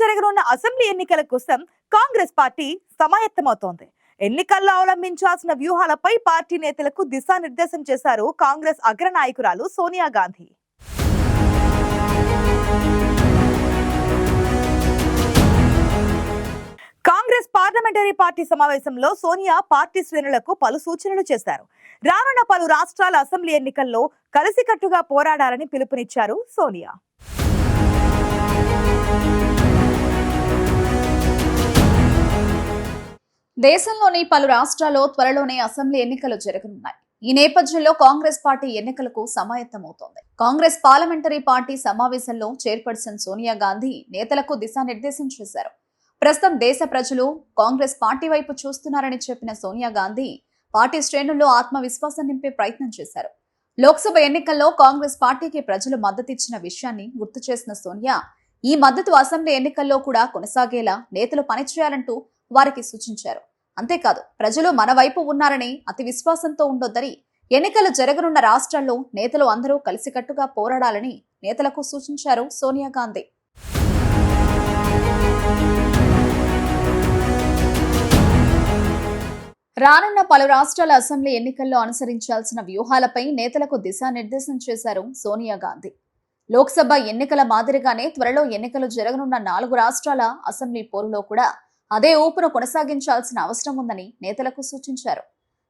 జరగనున్న అసెంబ్లీ ఎన్నికల కోసం కాంగ్రెస్ పార్టీ సమాయత్తమవుతోంది. ఎన్నికల్లో అవలంబించాల్సిన వ్యూహాలపై పార్టీ నేతలకు దిశానిర్దేశం చేశారు కాంగ్రెస్ అగ్రనాయకురాలు సోనియా గాంధీ. కాంగ్రెస్ పార్లమెంటరీ పార్టీ సమావేశంలో సోనియా పార్టీ శ్రేణులకు పలు సూచనలు చేశారు. రానున్న పలు రాష్ట్రాల అసెంబ్లీ ఎన్నికల్లో కలిసికట్టుగా పోరాడాలని పిలుపునిచ్చారు సోనియా. దేశంలోని పలు రాష్ట్రాల్లో త్వరలోనే అసెంబ్లీ ఎన్నికలు జరగనున్నాయి. ఈ నేపథ్యంలో కాంగ్రెస్ పార్టీ ఎన్నికలకు సమాయత్తమవుతోంది. కాంగ్రెస్ పార్లమెంటరీ పార్టీ సమావేశంలో చైర్పర్సన్ సోనియా గాంధీ నేతలకు దిశానిర్దేశం చేశారు. ప్రస్తుతం దేశ ప్రజలు కాంగ్రెస్ పార్టీ వైపు చూస్తున్నారని చెప్పిన సోనియా గాంధీ పార్టీ శ్రేణుల్లో ఆత్మవిశ్వాసం నింపే ప్రయత్నం చేశారు. లోక్సభ ఎన్నికల్లో కాంగ్రెస్ పార్టీకి ప్రజలు మద్దతిచ్చిన విషయాన్ని గుర్తు చేసిన సోనియా ఈ మద్దతు అసెంబ్లీ ఎన్నికల్లో కూడా కొనసాగేలా నేతలు పనిచేయాలంటూ వారికి సూచించారు. అంతేకాదు ప్రజలు మన వైపు ఉన్నారని అతి విశ్వాసంతో ఉండొద్దని ఎన్నికలు జరగనున్న రాష్ట్రాల్లో నేతలు అందరూ కలిసికట్టుగా పోరాడాలని నేతలకు సూచించారు సోనియా గాంధీ. రానున్న పలు రాష్ట్రాల అసెంబ్లీ ఎన్నికల్లో అనుసరించాల్సిన వ్యూహాలపై నేతలకు దిశానిర్దేశం చేశారు సోనియా గాంధీ. లోక్సభ ఎన్నికల మాదిరిగానే త్వరలో ఎన్నికలు జరగనున్న నాలుగు రాష్ట్రాల అసెంబ్లీ పోరులో కూడా అదే ఊపును కొనసాగించాల్సిన అవసరం ఉందని నేతలకు సూచించారు.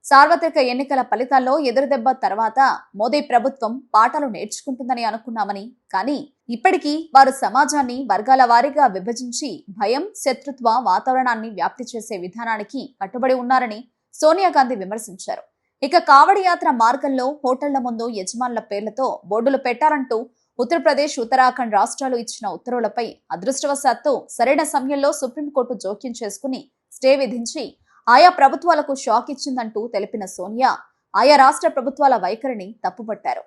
సార్వత్రిక ఎన్నికల ఫలితాల్లో ఎదురుదెబ్బ తర్వాత మోదీ ప్రభుత్వం పాఠాలు నేర్చుకుంటుందని అనుకున్నామని కానీ ఇప్పటికీ వారు సమాజాన్ని వర్గాల వారీగా విభజించి భయం శత్రుత్వ వాతావరణాన్ని వ్యాప్తి చేసే విధానానికి కట్టుబడి ఉన్నారని సోనియా గాంధీ విమర్శించారు. ఇక కావడి యాత్ర మార్గంలో హోటళ్ళ ముందు యజమానుల పేర్లతో బోర్డులు పెట్టారంటూ ఉత్తరప్రదేశ్ ఉత్తరాఖండ్ రాష్ట్రాలు ఇచ్చిన ఉత్తర్వులపై అదృష్టవశాత్తు సరైన సమయంలో సుప్రీంకోర్టు జోక్యం చేసుకుని స్టే విధించి ఆయా ప్రభుత్వాలకు షాక్ ఇచ్చిందంటూ తెలిపిన సోనియా ఆయా రాష్ట్ర ప్రభుత్వాల వైఖరిని తప్పుపట్టారు.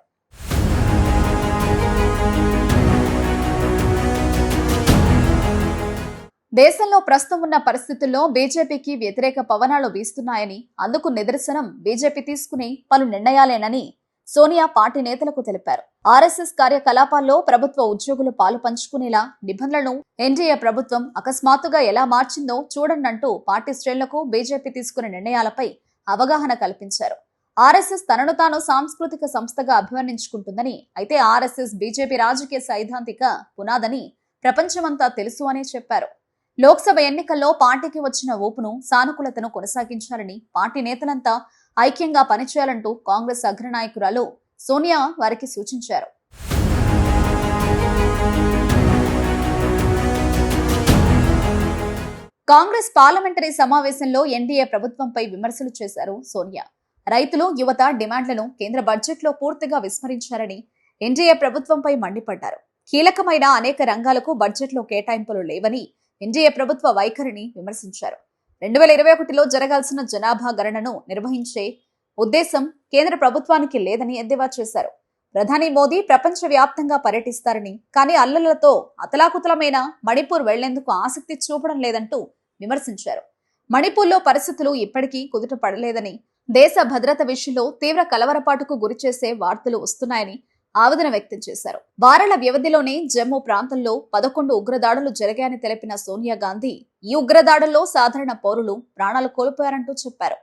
దేశంలో ప్రస్తుతం ఉన్న పరిస్థితుల్లో బీజేపీకి వ్యతిరేక పవనాలు వీస్తున్నాయని అందుకు నిదర్శనం బీజేపీ తీసుకునే పలు నిర్ణయాలేనని సోనియా పార్టీ నేతలకు తెలిపారు. ఆర్ఎస్ఎస్ కార్యకలాపాల్లో ప్రభుత్వ ఉద్యోగులు పాలు పంచుకునేలా నిబంధనలను ఎన్డీఏ ప్రభుత్వం అకస్మాత్తుగా ఎలా మార్చిందో చూడండంటూ పార్టీ శ్రేణులకు బీజేపీ తీసుకునే నిర్ణయాలపై అవగాహన కల్పించారు. ఆర్ఎస్ఎస్ తనను తాను సాంస్కృతిక సంస్థగా అభివర్ణించుకుంటుందని అయితే ఆర్ఎస్ఎస్ బీజేపీ రాజకీయ సైద్ధాంతిక పునాదని ప్రపంచమంతా తెలుసు అని చెప్పారు. లోక్సభ ఎన్నికల్లో పార్టీకి వచ్చిన ఊపును సానుకూలతను కొనసాగించాలని పార్టీ నేతలంతా ఐక్యంగా పనిచేయాలంటూ కాంగ్రెస్ అగ్రనాయకురాలు సోనియా వారికి సూచించారు. కాంగ్రెస్ పార్లమెంటరీ సమావేశంలో ఎన్డీఏ ప్రభుత్వంపై విమర్శలు చేశారు సోనియా. రైతులు యువత డిమాండ్లను కేంద్ర బడ్జెట్లో పూర్తిగా విస్మరించారని ఎన్డీఏ ప్రభుత్వంపై మండిపడ్డారు. కీలకమైన అనేక రంగాలకు బడ్జెట్లో కేటాయింపులు లేవని ఎన్డీఏ ప్రభుత్వ వైఖరిని విమర్శించారు. రెండు వేల ఇరవై ఒకటిలో జరగాల్సిన జనాభా గణనను నిర్వహించే ఉద్దేశం కేంద్ర ప్రభుత్వానికి లేదని ఎద్దేవా చేశారు. ప్రధాని మోదీ ప్రపంచవ్యాప్తంగా పర్యటిస్తారని కానీ అల్లలతో అతలాకుతలమైన మణిపూర్ వెళ్ళేందుకు ఆసక్తి చూపడం లేదంటూ విమర్శించారు. మణిపూర్లో పరిస్థితులు ఇప్పటికీ కుదుట పడలేదని దేశ భద్రత విషయంలో తీవ్ర కలవరపాటుకు గురిచేసే వార్తలు వస్తున్నాయని ఆవేదన వ్యక్తం చేశారు. వారాల వ్యవధిలోనే జమ్మూ ప్రాంతంలో పదకొండు ఉగ్రదాడులు జరిగాయని తెలిపిన సోనియా గాంధీ ఈ ఉగ్రదాడుల్లో సాధారణ పౌరులు ప్రాణాలు కోల్పోయారంటూ చెప్పారు.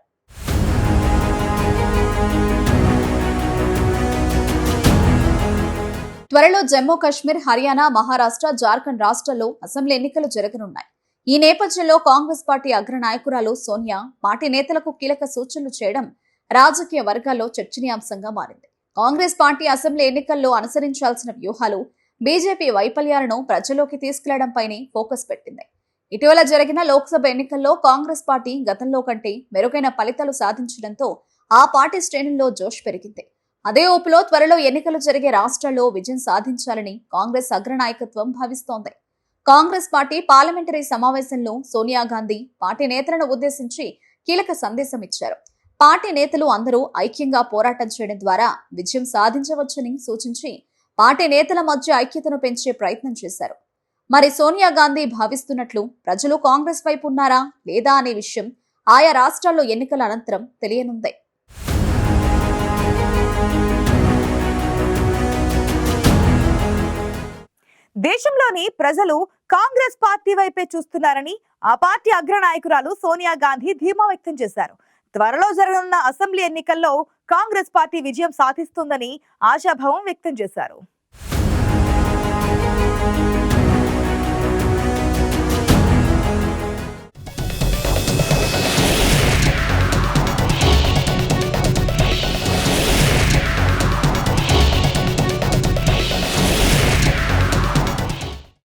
త్వరలో జమ్మూ కాశ్మీర్ హర్యానా మహారాష్ట్ర జార్ఖండ్ రాష్ట్రాల్లో అసెంబ్లీ ఎన్నికలు జరగనున్నాయి. ఈ నేపథ్యంలో కాంగ్రెస్ పార్టీ అగ్రనాయకురాలు సోనియా పార్టీ నేతలకు కీలక సూచనలు చేయడం రాజకీయ వర్గాల్లో చర్చనీయాంశంగా మారింది. కాంగ్రెస్ పార్టీ అసెంబ్లీ ఎన్నికల్లో అనుసరించాల్సిన వ్యూహాలు బీజేపీ వైఫల్యాలను ప్రజల్లోకి తీసుకెళ్ళడంపైనే ఫోకస్ పెట్టింది. ఇటీవల జరిగిన లోక్సభ ఎన్నికల్లో కాంగ్రెస్ పార్టీ గతంలో కంటే మెరుగైన ఫలితాలు సాధించడంతో ఆ పార్టీ శ్రేణుల్లో జోష్ పెరిగింది. అదే ఊపులో త్వరలో ఎన్నికలు జరిగే రాష్ట్రాల్లో విజయం సాధించాలని కాంగ్రెస్ అగ్రనాయకత్వం భావిస్తోంది. కాంగ్రెస్ పార్టీ పార్లమెంటరీ సమావేశంలో సోనియా గాంధీ పార్టీ నేతలను ఉద్దేశించి కీలక సందేశం ఇచ్చారు. పార్టీ నేతలు అందరూ ఐక్యంగా పోరాటం చేయడం ద్వారా విజయం సాధించవచ్చని సూచించి పార్టీ నేతల మధ్య ఐక్యతను పెంచే ప్రయత్నం చేశారు. మరి సోనియా గాంధీ భావిస్తున్నట్లు ప్రజలు కాంగ్రెస్ వైపు ఉన్నారా లేదా అనే విషయం ఆయా రాష్ట్రాల్లో ఎన్నికల అనంతరం తెలియనుంది. దేశంలోని ప్రజలు కాంగ్రెస్ పార్టీ వైపే చూస్తున్నారని ఆ పార్టీ అగ్రనాయకురాలు సోనియా గాంధీ ధీమా వ్యక్తం చేశారు. త్వరలో జరగనున్న అసెంబ్లీ ఎన్నికల్లో కాంగ్రెస్ పార్టీ విజయం సాధిస్తుందని ఆశాభావం వ్యక్తం చేశారు.